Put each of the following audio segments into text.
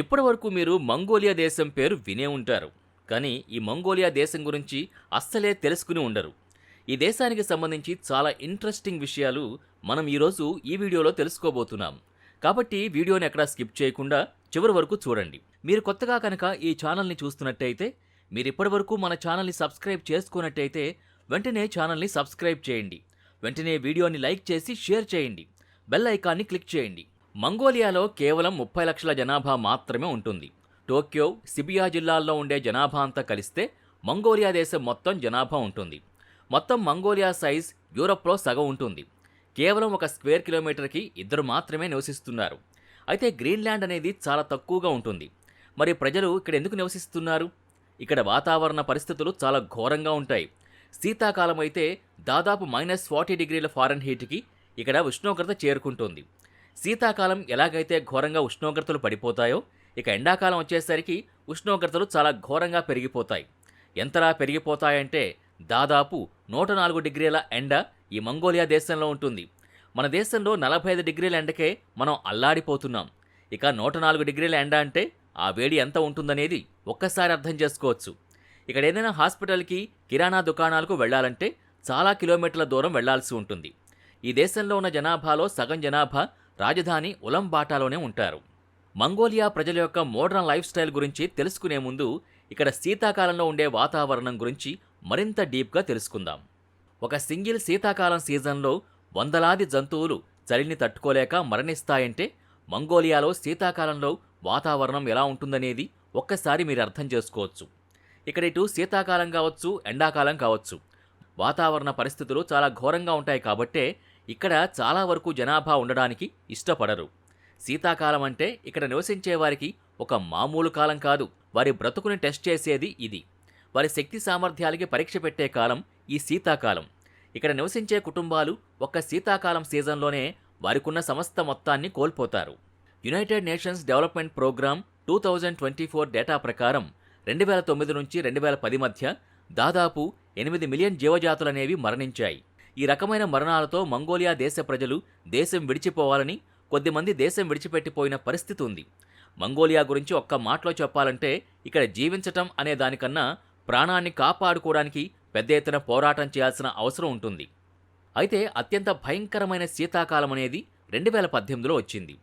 ఇప్పటి వరకు మీరు మంగోలియా దేశం పేరు వినే ఉంటారు. కానీ ఈ మంగోలియా దేశం గురించి అస్సలే తెలుసుకుని ఉండరు. ఈ దేశానికి సంబంధించి చాలా ఇంట్రెస్టింగ్ విషయాలు మనం ఈరోజు ఈ వీడియోలో తెలుసుకోబోతున్నాం. కాబట్టి వీడియోని ఎక్కడా స్కిప్ చేయకుండా చివరి వరకు చూడండి. మీరు కొత్తగా కనుక ఈ ఛానల్ని చూస్తున్నట్టయితే మీరు ఇప్పటివరకు మన ఛానల్ని సబ్స్క్రైబ్ చేసుకున్నట్టయితే వెంటనే ఛానల్ని సబ్స్క్రైబ్ చేయండి. వెంటనే వీడియోని లైక్ చేసి షేర్ చేయండి. బెల్ ఐకాన్ని క్లిక్ చేయండి. మంగోలియాలో కేవలం ముప్పై లక్షల జనాభా మాత్రమే ఉంటుంది. టోక్యో సిబియా జిల్లాల్లో ఉండే జనాభా అంతా కలిస్తే మంగోలియా దేశం మొత్తం జనాభా ఉంటుంది. మొత్తం మంగోలియా సైజ్ యూరప్లో సగం ఉంటుంది. కేవలం ఒక స్క్వేర్ కిలోమీటర్కి ఇద్దరు మాత్రమే నివసిస్తున్నారు. అయితే గ్రీన్లాండ్ అనేది చాలా తక్కువగా ఉంటుంది. మరి ప్రజలు ఇక్కడ ఎందుకు నివసిస్తున్నారు? ఇక్కడ వాతావరణ పరిస్థితులు చాలా ఘోరంగా ఉంటాయి. శీతాకాలం అయితే దాదాపు మైనస్ ఫార్టీ డిగ్రీల ఫారెన్ హీట్కి ఇక్కడ ఉష్ణోగ్రత చేరుకుంటుంది. శీతాకాలం ఎలాగైతే ఘోరంగా ఉష్ణోగ్రతలు పడిపోతాయో ఇక ఎండాకాలం వచ్చేసరికి ఉష్ణోగ్రతలు చాలా ఘోరంగా పెరిగిపోతాయి. ఎంతలా పెరిగిపోతాయంటే దాదాపు నూట నాలుగు డిగ్రీల ఎండ ఈ మంగోలియా దేశంలో ఉంటుంది. మన దేశంలో నలభై ఐదు డిగ్రీల ఎండకే మనం అల్లాడిపోతున్నాం. ఇక నూట నాలుగు డిగ్రీల ఎండ అంటే ఆ వేడి ఎంత ఉంటుందనేది ఒక్కసారి అర్థం చేసుకోవచ్చు. ఇక్కడ ఏదైనా హాస్పిటల్కి కిరాణా దుకాణాలకు వెళ్ళాలంటే చాలా కిలోమీటర్ల దూరం వెళ్ళాల్సి ఉంటుంది. ఈ దేశంలో ఉన్న జనాభాలో సగం జనాభా రాజధాని ఉలంబాటాలోనే ఉంటారు. మంగోలియా ప్రజల యొక్క మోడర్న్ లైఫ్ స్టైల్ గురించి తెలుసుకునే ముందు ఇక్కడ శీతాకాలంలో ఉండే వాతావరణం గురించి మరింత డీప్గా తెలుసుకుందాం. ఒక సింగిల్ శీతాకాలం సీజన్లో వందలాది జంతువులు చలిని తట్టుకోలేక మరణిస్తాయంటే మంగోలియాలో శీతాకాలంలో వాతావరణం ఎలా ఉంటుందనేది ఒక్కసారి మీరు అర్థం చేసుకోవచ్చు. ఇక్కడ ఇటు శీతాకాలం కావచ్చు ఎండాకాలం కావచ్చు. వాతావరణ పరిస్థితులు చాలా ఘోరంగా ఉంటాయి కాబట్టే ఇక్కడ చాలా వరకు జనాభా ఉండడానికి ఇష్టపడరు. శీతాకాలం అంటే ఇక్కడ నివసించే వారికి ఒక మామూలు కాలం కాదు. వారి బ్రతుకుని టెస్ట్ చేసేది ఇది. వారి శక్తి సామర్థ్యాలకి పరీక్ష పెట్టే కాలం ఈ శీతాకాలం. ఇక్కడ నివసించే కుటుంబాలు ఒక్క శీతాకాలం సీజన్లోనే వారికున్న సమస్త మొత్తాన్ని కోల్పోతారు. United Nations Development Programme two thousand twenty four data ప్రకారం రెండు వేల తొమ్మిది నుంచి రెండు వేల పది మధ్య దాదాపు ఎనిమిది మిలియన్ జీవజాతులనేవి మరణించాయి. ఈ రకమైన మరణాలతో మంగోలియా దేశ ప్రజలు దేశం విడిచిపోవాలని కొద్దిమంది దేశం విడిచిపెట్టిపోయిన పరిస్థితి ఉంది. మంగోలియా గురించి ఒక్క మాటలో చెప్పాలంటే ఇక్కడ జీవించటం అనే దానికన్నా ప్రాణాన్ని కాపాడుకోవడానికి పెద్ద ఎత్తున పోరాటం చేయాల్సిన అవసరం ఉంటుంది. అయితే అత్యంత భయంకరమైన శీతాకాలం అనేది రెండు వేల పద్దెనిమిదిలో వచ్చింది.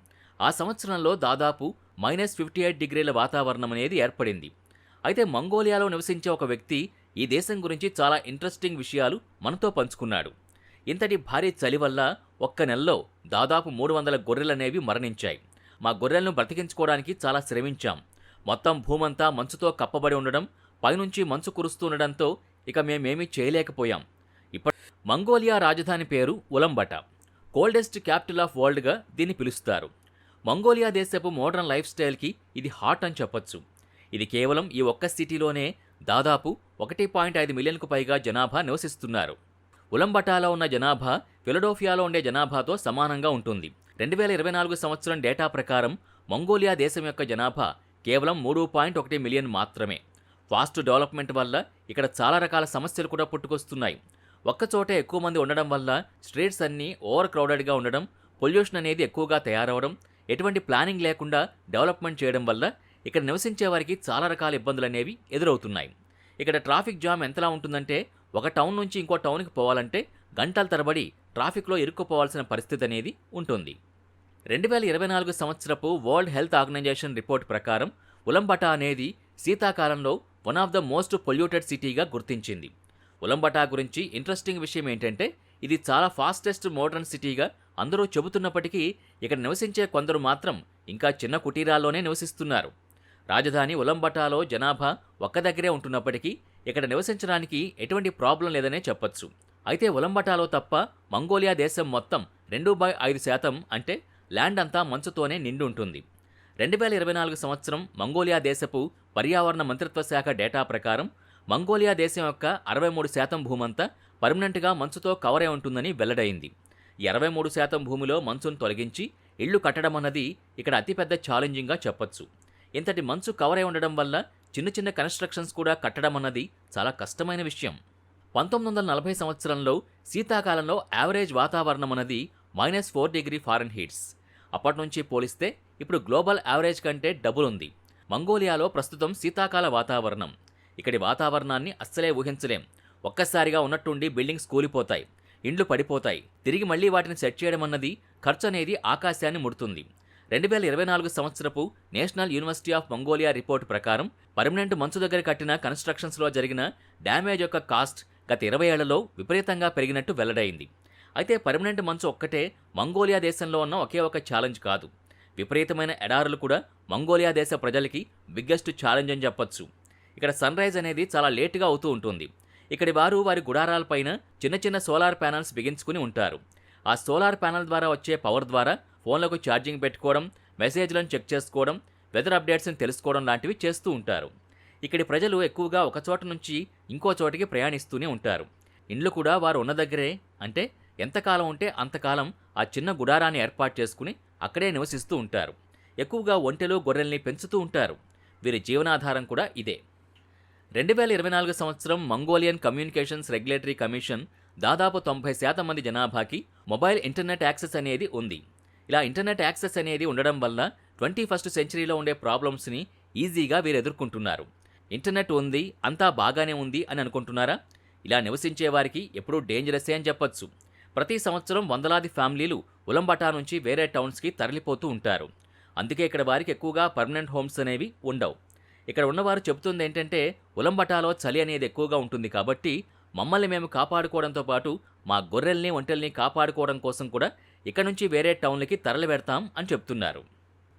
ఆ సంవత్సరంలో దాదాపు మైనస్ ఫిఫ్టీ ఎయిట్ డిగ్రీల వాతావరణం అనేది ఏర్పడింది. అయితే మంగోలియాలో నివసించే ఒక వ్యక్తి ఈ దేశం గురించి చాలా ఇంట్రెస్టింగ్ విషయాలు మనతో పంచుకున్నాడు. ఇంతటి భారీ చలి వల్ల ఒక్క నెలలో దాదాపు మూడు వందల గొర్రెలనేవి మరణించాయి. మా గొర్రెలను బ్రతికించుకోవడానికి చాలా శ్రమించాం. మొత్తం భూమంతా మంచుతో కప్పబడి ఉండడం పైనుంచి మంచు కురుస్తుండడంతో ఇక మేమేమీ చేయలేకపోయాం. ఇప్పటి మంగోలియా రాజధాని పేరు ఉలంబట. కోల్డెస్ట్ క్యాపిటల్ ఆఫ్ వరల్డ్గా దీన్ని పిలుస్తారు. మంగోలియా దేశపు మోడర్న్ లైఫ్ స్టైల్కి ఇది హాట్ అని చెప్పొచ్చు. ఇది కేవలం ఈ ఒక్క సిటీలోనే దాదాపు ఒకటి పాయింట్ ఐదు మిలియన్కు పైగా జనాభా నివసిస్తున్నారు. ఉలంబటాలో ఉన్న జనాభా ఫిలడోఫియాలో ఉండే జనాభాతో సమానంగా ఉంటుంది. రెండు వేల ఇరవై నాలుగు సంవత్సరం డేటా ప్రకారం మంగోలియా దేశం యొక్క జనాభా కేవలం మూడు పాయింట్ ఒకటి మిలియన్ మాత్రమే. ఫాస్ట్ డెవలప్మెంట్ వల్ల ఇక్కడ చాలా రకాల సమస్యలు కూడా పుట్టుకొస్తున్నాయి. ఒక్కచోట ఎక్కువ మంది ఉండడం వల్ల స్ట్రీట్స్ అన్నీ ఓవర్ క్రౌడెడ్గా ఉండడం పొల్యూషన్ అనేది ఎక్కువగా తయారవడం ఎటువంటి ప్లానింగ్ లేకుండా డెవలప్మెంట్ చేయడం వల్ల ఇక్కడ నివసించే వారికి చాలా రకాల ఇబ్బందులు అనేవి ఎదురవుతున్నాయి. ఇక్కడ ట్రాఫిక్ జామ్ ఎంతలా ఉంటుందంటే ఒక టౌన్ నుంచి ఇంకో టౌన్కి పోవాలంటే గంటల తరబడి ట్రాఫిక్లో ఇరుక్కుపోవాల్సిన పరిస్థితి అనేది ఉంటుంది. రెండు వేల ఇరవై నాలుగు సంవత్సరపు వరల్డ్ హెల్త్ ఆర్గనైజేషన్ రిపోర్ట్ ప్రకారం ఉలంబటా అనేది శీతాకాలంలో one of the most polluted సిటీగా గుర్తించింది. ఉలంబటా గురించి ఇంట్రెస్టింగ్ విషయం ఏంటంటే ఇది చాలా ఫాస్టెస్ట్ మోడర్న్ సిటీగా అందరూ చెబుతున్నప్పటికీ ఇక్కడ నివసించే కొందరు మాత్రం ఇంకా చిన్న కుటీరాల్లోనే నివసిస్తున్నారు. రాజధాని ఉలంబటాలో జనాభా ఒక్క దగ్గరే ఉంటున్నప్పటికీ ఇక్కడ నివసించడానికి ఎటువంటి ప్రాబ్లం లేదనే చెప్పొచ్చు. అయితే ఉలంబటాలో తప్ప మంగోలియా దేశం మొత్తం రెండు బై ఐదు శాతం అంటే ల్యాండ్ అంతా మంచుతోనే నిండి ఉంటుంది. రెండు వేల ఇరవై నాలుగు సంవత్సరం మంగోలియా దేశపు పర్యావరణ మంత్రిత్వ శాఖ డేటా ప్రకారం మంగోలియా దేశం యొక్క అరవై మూడు శాతం భూమంతా పర్మనెంట్గా మంచుతో కవర్ అయి ఉంటుందని వెల్లడైంది. ఇరవై మూడు శాతం భూమిలో మంచును తొలగించి ఇళ్ళు కట్టడం అన్నది ఇక్కడ అతిపెద్ద ఛాలెంజింగ్గా చెప్పొచ్చు. ఇంతటి మంచు కవర్ అయి ఉండడం వల్ల చిన్న చిన్న కన్స్ట్రక్షన్స్ కూడా కట్టడం అన్నది చాలా కష్టమైన విషయం. పంతొమ్మిది వందల నలభై సంవత్సరంలో శీతాకాలంలో యావరేజ్ వాతావరణం అన్నది minus four degree Fahrenheits అప్పటి నుంచి పోలిస్తే ఇప్పుడు గ్లోబల్ యావరేజ్ కంటే డబుల్ ఉంది. మంగోలియాలో ప్రస్తుతం శీతాకాల వాతావరణం. ఇక్కడి వాతావరణాన్ని అస్సలే ఊహించలేం. ఒక్కసారిగా ఉన్నట్టుండి బిల్డింగ్స్ కూలిపోతాయి. ఇండ్లు పడిపోతాయి. తిరిగి మళ్ళీ వాటిని సెట్ చేయడం అన్నది ఖర్చు అనేది ఆకాశాన్ని ముడుతుంది. రెండు వేల ఇరవై నాలుగు సంవత్సరపు National University of Mongolia report ప్రకారం పర్మనెంట్ మంచు దగ్గర కట్టిన కన్స్ట్రక్షన్స్లో జరిగిన డ్యామేజ్ యొక్క కాస్ట్ గత ఇరవై ఏళ్ళలో విపరీతంగా పెరిగినట్టు వెల్లడైంది. అయితే పర్మనెంట్ మంచు ఒక్కటే మంగోలియా దేశంలో ఉన్న ఒకే ఒక ఛాలెంజ్ కాదు. విపరీతమైన ఎడారులు కూడా మంగోలియా దేశ ప్రజలకి బిగ్గెస్ట్ ఛాలెంజ్ అని చెప్పొచ్చు. ఇక్కడ సన్ రైజ్ అనేది చాలా లేటుగా అవుతూ ఉంటుంది. ఇక్కడి వారు వారి గుడారాలపైన చిన్న చిన్న సోలార్ ప్యానల్స్ బిగించుకుని ఉంటారు. ఆ సోలార్ ప్యానల్ ద్వారా వచ్చే పవర్ ద్వారా ఫోన్లకు ఛార్జింగ్ పెట్టుకోవడం మెసేజ్లను చెక్ చేసుకోవడం వెదర్ అప్డేట్స్ని తెలుసుకోవడం లాంటివి చేస్తూ ఉంటారు. ఇక్కడి ప్రజలు ఎక్కువగా ఒక చోట నుంచి ఇంకో చోటికి ప్రయాణిస్తూనే ఉంటారు. ఇండ్లు కూడా వారు ఉన్న దగ్గరే అంటే ఎంతకాలం ఉంటే అంతకాలం ఆ చిన్న గుడారాన్ని ఏర్పాటు చేసుకుని అక్కడే నివసిస్తూ ఉంటారు. ఎక్కువగా ఒంటెలు గొర్రెల్ని పెంచుతూ ఉంటారు. వీరి జీవనాధారం కూడా ఇదే. రెండు వేల ఇరవై నాలుగు సంవత్సరం మంగోలియన్ కమ్యూనికేషన్స్ రెగ్యులేటరీ కమిషన్ దాదాపు తొంభై శాతం మంది జనాభాకి మొబైల్ ఇంటర్నెట్ యాక్సెస్ అనేది ఉంది. ఇలా ఇంటర్నెట్ యాక్సెస్ అనేది ఉండడం వల్ల ట్వంటీ ఫస్ట్ సెంచరీలో ఉండే ప్రాబ్లమ్స్ని ఈజీగా వీరు ఎదుర్కొంటున్నారు. ఇంటర్నెట్ ఉంది అంతా బాగానే ఉంది అని అనుకుంటున్నారా? ఇలా నివసించే వారికి ఎప్పుడూ డేంజరసే అని చెప్పొచ్చు. ప్రతి సంవత్సరం వందలాది ఫ్యామిలీలు ఉలంబటా నుంచి వేరే టౌన్స్కి తరలిపోతూ ఉంటారు. అందుకే ఇక్కడ వారికి ఎక్కువగా పర్మనెంట్ హోమ్స్ అనేవి ఉండవు. ఇక్కడ ఉన్నవారు చెబుతుంది ఏంటంటే ఉలంబటాలో చలి అనేది ఎక్కువగా ఉంటుంది కాబట్టి మమ్మల్ని మేము కాపాడుకోవడంతో పాటు మా గొర్రెల్ని ఒంటెల్ని కాపాడుకోవడం కోసం కూడా ఇక్కడ నుంచి వేరే టౌన్లకి తరలి పెడతాం అని చెప్తున్నారు.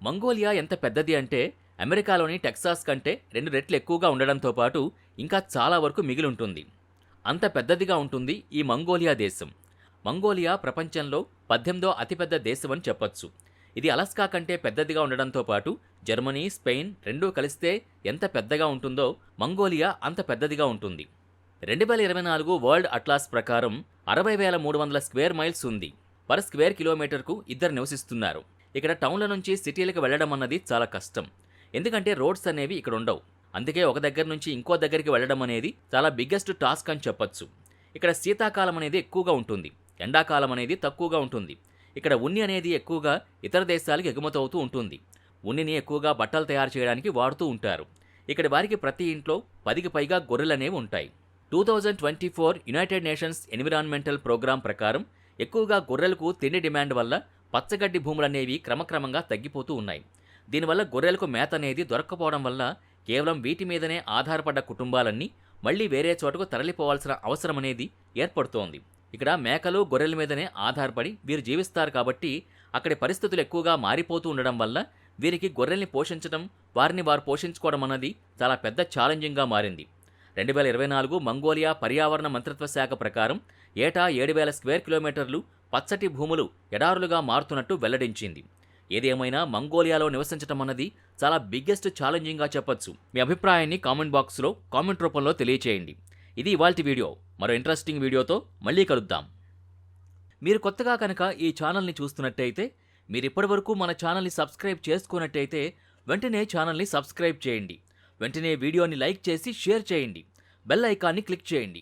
మంగోలియా ఎంత పెద్దది అంటే అమెరికాలోని టెక్సాస్ కంటే రెండు రెట్లు ఎక్కువగా ఉండడంతో పాటు ఇంకా చాలా వరకు మిగిలి ఉంటుంది అంత పెద్దదిగా ఉంటుంది ఈ మంగోలియా దేశం. మంగోలియా ప్రపంచంలో పద్దెనిమిదో అతిపెద్ద దేశం అని చెప్పొచ్చు. ఇది అలస్కా కంటే పెద్దదిగా ఉండడంతో పాటు జర్మనీ స్పెయిన్ రెండూ కలిస్తే ఎంత పెద్దగా ఉంటుందో మంగోలియా అంత పెద్దదిగా ఉంటుంది. రెండు వేల ఇరవై నాలుగు వరల్డ్ అట్లాస్ ప్రకారం అరవై వేల మూడు వందల స్క్వేర్ మైల్స్ ఉంది. పర్ స్క్వేర్ కిలోమీటర్కు ఇద్దరు నివసిస్తున్నారు. ఇక్కడ టౌన్ల నుంచి సిటీలకు వెళ్ళడం అన్నది చాలా కష్టం. ఎందుకంటే రోడ్స్ అనేవి ఇక్కడ ఉండవు. అందుకే ఒక దగ్గర నుంచి ఇంకో దగ్గరికి వెళ్ళడం అనేది చాలా బిగ్గెస్ట్ టాస్క్ అని చెప్పొచ్చు. ఇక్కడ శీతాకాలం అనేది ఎక్కువగా ఉంటుంది. ఎండాకాలం అనేది తక్కువగా ఉంటుంది. ఇక్కడ ఉన్ని అనేది ఎక్కువగా ఇతర దేశాలకు ఎగుమతవుతూ ఉంటుంది. ఉన్నిని ఎక్కువగా బట్టలు తయారు చేయడానికి వాడుతూ ఉంటారు. ఇక్కడ వారికి ప్రతి ఇంట్లో పదికి పైగా గొర్రెలనేవి ఉంటాయి. Two thousand twenty four United Nations Environmental Programme ప్రకారం ఎక్కువగా గొర్రెలకు తిండి డిమాండ్ వల్ల పచ్చగడ్డి భూములనేవి క్రమక్రమంగా తగ్గిపోతూ ఉన్నాయి. దీనివల్ల గొర్రెలకు మేత అనేది దొరక్కపోవడం వల్ల కేవలం వీటి మీదనే ఆధారపడ్డ కుటుంబాలన్నీ మళ్ళీ వేరే చోటకు తరలిపోవాల్సిన అవసరం అనేది ఏర్పడుతోంది. ఇక్కడ మేకలు గొర్రెల మీదనే ఆధారపడి వీరు జీవిస్తారు కాబట్టి అక్కడి పరిస్థితులు ఎక్కువగా మారిపోతూ ఉండడం వల్ల వీరికి గొర్రెల్ని పోషించడం వారిని వారు పోషించుకోవడం అన్నది చాలా పెద్ద ఛాలెంజింగ్గా మారింది. రెండు వేల ఇరవై నాలుగు మంగోలియా పర్యావరణ మంత్రిత్వ శాఖ ప్రకారం ఏటా ఏడు వేల స్క్వేర్ కిలోమీటర్లు పచ్చటి భూములు ఎడారులుగా మారుతున్నట్టు వెల్లడించింది. ఏదేమైనా మంగోలియాలో నివసించడం అన్నది చాలా బిగ్గెస్ట్ ఛాలెంజింగ్గా చెప్పొచ్చు. మీ అభిప్రాయాన్ని కామెంట్ బాక్స్లో కామెంట్ రూపంలో తెలియచేయండి. ఇది ఇవాల్టి వీడియో. మరో ఇంట్రెస్టింగ్ వీడియోతో మళ్ళీ కలుద్దాం. మీరు కొత్తగా కనుక ఈ ఛానల్ని చూస్తున్నట్టయితే మీరు ఇప్పటివరకు మన ఛానల్ని సబ్స్క్రైబ్ చేసుకున్నట్టయితే వెంటనే ఛానల్ని సబ్స్క్రైబ్ చేయండి. వెంటనే వీడియోని లైక్ చేసి షేర్ చేయండి. బెల్ ఐకాన్ని క్లిక్ చేయండి.